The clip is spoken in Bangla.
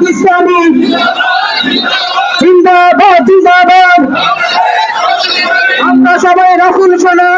জামাত ইসলামী। জিন্দাবাদ জিন্দাবাদ। আমরা সবাই রাসুল সোনা